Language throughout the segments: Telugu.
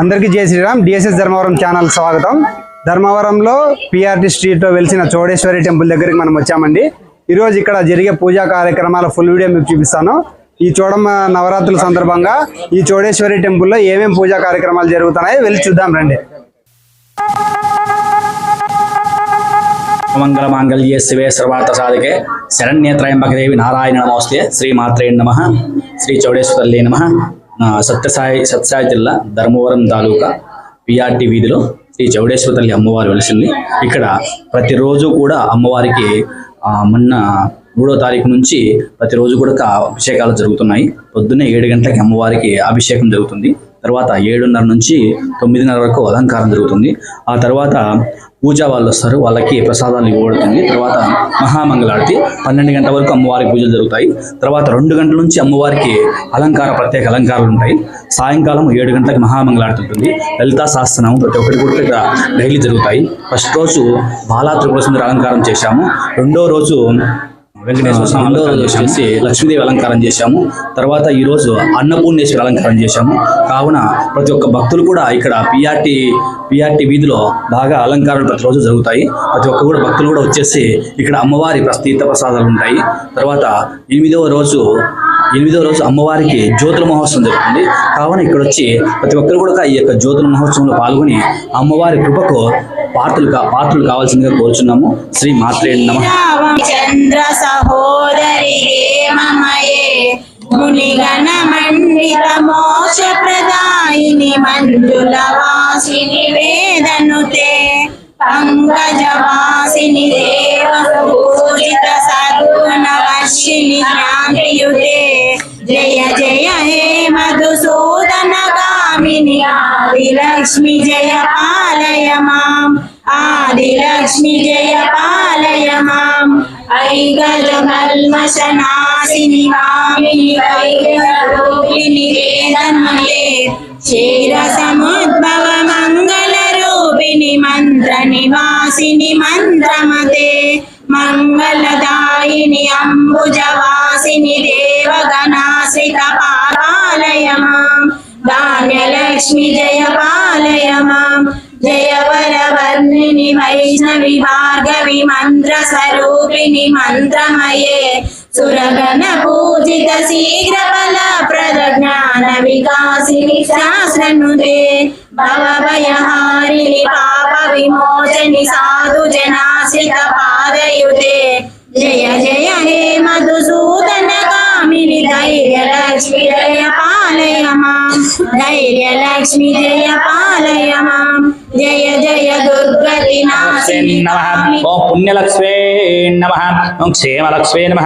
అందరికీ జై శ్రీరామ్. డిఎస్ఎస్ ధర్మవరం ఛానల్ స్వాగతం. ధర్మవరంలో పిఆర్టీ స్ట్రీట్లో వెలిసిన చోడేశ్వరి టెంపుల్ దగ్గరికి మనం వచ్చామండి. ఈరోజు ఇక్కడ జరిగే పూజా కార్యక్రమాల ఫుల్ వీడియో మీకు చూపిస్తాను. ఈ చూడమ్మ నవరాత్రుల సందర్భంగా ఈ చోడేశ్వరి టెంపుల్లో ఏమేమి పూజా కార్యక్రమాలు జరుగుతున్నాయో వెళ్ళి చూద్దాం రండి. మంగళ మాంగళ్యే శివే సర్వార్థ సాధకే. శరణ్యేత్రయంబకదేవి నారాయణ నమోస్తే. శ్రీ మాత్రే నమ. శ్రీ చౌడేశ్వరల్లే నమ. సత్యసాయి సత్యసాయి జిల్లా ధర్మవరం తాలూకా పిఆర్టీ వీధిలో శ్రీ చౌడేశ్వర తల్లి అమ్మవారు వెలిసింది ఇక్కడ ప్రతిరోజు కూడా అమ్మవారికి మొన్న మూడో తారీఖు నుంచి ప్రతిరోజు కూడా అభిషేకాలు జరుగుతున్నాయి. పొద్దున్నే ఏడు గంటలకి అమ్మవారికి అభిషేకం జరుగుతుంది. తర్వాత ఏడున్నర నుంచి తొమ్మిదిన్నర వరకు అలంకారం జరుగుతుంది. ఆ తర్వాత పూజా వాళ్ళు వస్తారు వాళ్ళకి ప్రసాదాలు ఇవ్వబడుతుంది. తర్వాత మహామంగళారతి పన్నెండు గంటల వరకు అమ్మవారికి పూజలు జరుగుతాయి. తర్వాత రెండు గంటల నుంచి అమ్మవారికి అలంకార ప్రత్యేక అలంకారాలు ఉంటాయి. సాయంకాలం ఏడు గంటలకు మహామంగళారతి ఉంటుంది. లలితా శాస్త్రం ప్రతి ఒక్కటి కూడా ఇక్కడ డైలీ జరుగుతాయి. ఫస్ట్ రోజు బాలా త్రిపుర సుందర అలంకారం చేశాము. రెండో రోజు వెంకటేశ్వర స్వామి రెండో రోజు వచ్చేసి లక్ష్మీదేవి అలంకారం చేశాము. తర్వాత ఈ రోజు అన్నపూర్ణేశ్వరి అలంకారం చేశాము. కావున ప్రతి ఒక్క భక్తులు కూడా ఇక్కడ పిఆర్టీ పిఆర్టీ వీధిలో బాగా అలంకారాలు ప్రతిరోజు జరుగుతాయి. ప్రతి ఒక్క కూడా భక్తులు కూడా వచ్చేసి ఇక్కడ అమ్మవారి ప్రస్తీత ప్రసాదాలు ఉంటాయి. తర్వాత ఎనిమిదవ రోజు ఎనిమిదవ రోజు అమ్మవారికి జ్యోతుల మహోత్సవం జరుగుతుంది. కావున ఇక్కడ వచ్చి ప్రతి ఒక్కరు కూడా ఈ యొక్క జ్యోతుల మహోత్సవంలో పాల్గొని అమ్మవారి కృపకు పాత్రలు కా పాత్రలు కావాల్సిందిగా కోరుచున్నాము. శ్రీ మాత్రే నమ. చంద్ర సహోదరి హేమమయే మునిగణ మండిత మోక్ష ప్రదాయిని మంజుల వాసిని వేదనుతే పంకజ వాసిని దేవ పూజిత సద్గుణ వర్షిణి శాంతియుతే జయ జయ హే మధుసూదన గామిని ఆదిలక్ష్మి జయ పాలయ మాం జయ పాలయ ആദിലക്ഷ്മി ജയ പാലയ മാം ഐകലമൽമശനാശിനി കാമിനി വൈകരൂപിണി വേദമലേ ക്ഷീരസമുദ്ഭവ മംഗളരൂപിണി മന്ത്രനിവാസിനി മന്ത്രമതേ മംഗളദായിനി അംബുജവാസിനി ദേവഗണാശ്രിത പാലയ മാം ധാന്യലക്ഷ്മി ജയ പാലയ മാം जयवरवर्णिनि वैष्णवि मंत्र मन्त्रस्वरूपिणि मंत्रमये सुरगण पूजित शीघ्रबल प्रज्ञान विकासिनि सहस्रनुदे भवभयहारिणि पाप विमोचनि साधु जनाश्रित पादयुते जय जय हे मधुसूदन कामिनि పాదయుతే జయ జయ హే మధుసూదన కామిని ధైర్య లక్ష్మి జయ పాలయ మాం ధైర్య లక్ష్మి జయ పాలయ మాం జయ జయ దుర్గతి నాశిని నమ ఓం పుణ్యలక్ష్మీ నమ ఓం క్షేమలక్ష్మీ నమ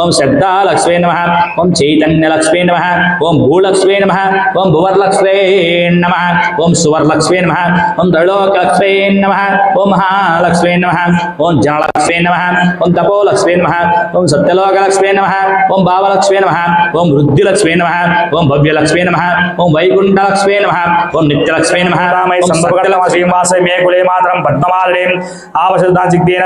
ఓం శ్రద్ధాలక్ష్మీ నమ ఓం చైతన్యలక్ష్మీ నమ ఓం భూలక్ష్మీ నమ ఓం భువర్లక్ష్మీ నమ ఓం సువర్లక్ష్మీ నమ ఓం త్రైలోకలక్ష్మీ నమ ఓం మహాలక్ష్మీ నమ ఓం జనలక్ష్మీ నమ ఓం వృద్ధిలక్ష్మీ నమ ఓం భవ్యలక్ష్మీ నమ ఓం వైకుంఠలక్ష్మీ నమ ఓం నిత్యలక్ష్మీ నమ రామై ఓం సంపర్కల శ్రీనివాస మే కులే మాతరం పద్మమాలినీం ఆవశుద్ధా చిగ్దేన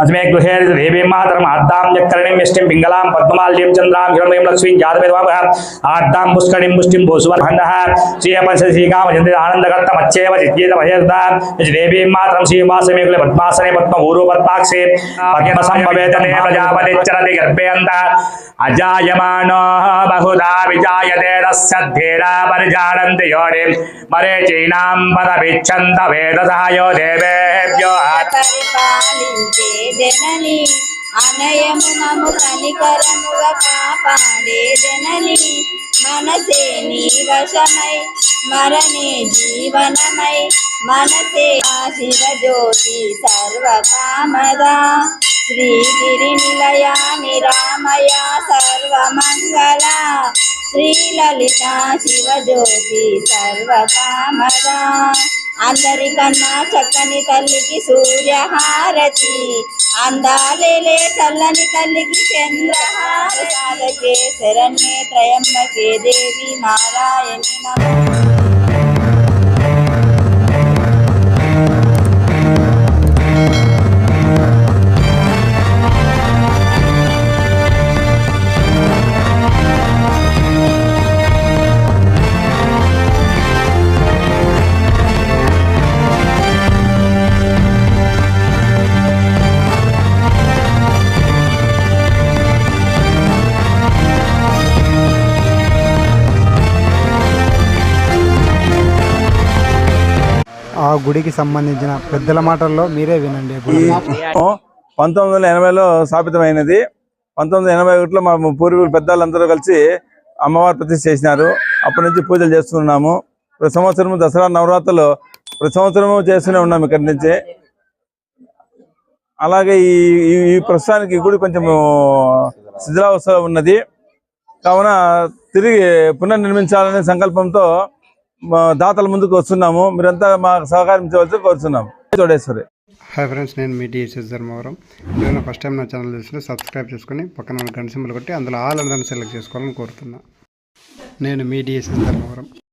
అస్మే గృహే దేవీం మాతరం ఆర్దాం చక్కరణీం యష్టిం పింగళాం పద్మమాలినీం చంద్రాం హిరణ్మయం లక్ష్మీం జాతవేదవామహ ఆర్దాం పుష్కరిం పుష్టిం భూసువర్భండః శ్రీయపంచ శ్రీకామ చంద్ర ఆనందకర్త మచ్చేవ చిద్యేత భయదా దేవీం మాతరం శ్రీనివాస మే కులే పద్మాసనే పద్మ ఊరు పద్మాక్షే పద్మ సంభవేతనే ప్రజాపతి చరతి గర్భేంత అజాయమానో బహుదా విజాయతే తస్య ధీరా పరిజానంతి యోనిం మరే చైనాం పదవిచ్ఛంద వేద సహాయో దేవేభ్యో అనయము మము కనికరముగా కాపాడే జనని మనసే నీ వశమై మరణే జీవనమై మనసే ఆశివ జ్యోతి సర్వకామదా శ్రీగిరి నిలయ నిరామయ సర్వమంగళ. శ్రీలలిత శివజ్యోతి సర్వకామద. అందరికన్నా చక్కని తల్లికి సూర్యహారతి. అందాలేలే చల్లని తల్లికి చంద్రహారకే శరణ్యే త్రయంబకే దేవి నారాయణి నమో. ఆ గుడికి సంబంధించిన పెద్దల మాటల్లో మీరే వినండి పంతొమ్మిది వందల ఎనభైలో స్థాపితమైనది. పంతొమ్మిది వందల ఎనభై ఒకటిలో మా పూర్వీకులు పెద్దలందరూ కలిసి అమ్మవారి ప్రతిష్ఠ చేసినారు. అప్పటి నుంచి పూజలు చేస్తున్నాము. ప్రతి సంవత్సరము దసరా నవరాత్రులు ప్రతి సంవత్సరము చేస్తూనే ఉన్నాము ఇక్కడి నుంచి. అలాగే ఈ ఈ- ప్రస్తుతానికి గుడి కొంచెం శిథిలావస్థలో ఉన్నది. కావున తిరిగి పునర్నిర్మించాలనే సంకల్పంతో దాతల ముందుకు వస్తున్నాము. మీరంతా మాకు సహకరించవలసి కోరుతున్నాము చోడేశ్వరి హాయ్ ఫ్రెండ్స్ నేను మీ డిఎస్ఎస్ ధర్మవరం. నేను ఫస్ట్ టైం నా ఛానల్ చూసినా సబ్స్క్రైబ్ చేసుకొని పక్కన గంట సింబల్ కొట్టి అందులో ఆల్ అని సెలెక్ట్ చేసుకోవాలని కోరుతున్నా. నేను మీ డిఎస్ఎస్ ధర్మవరం.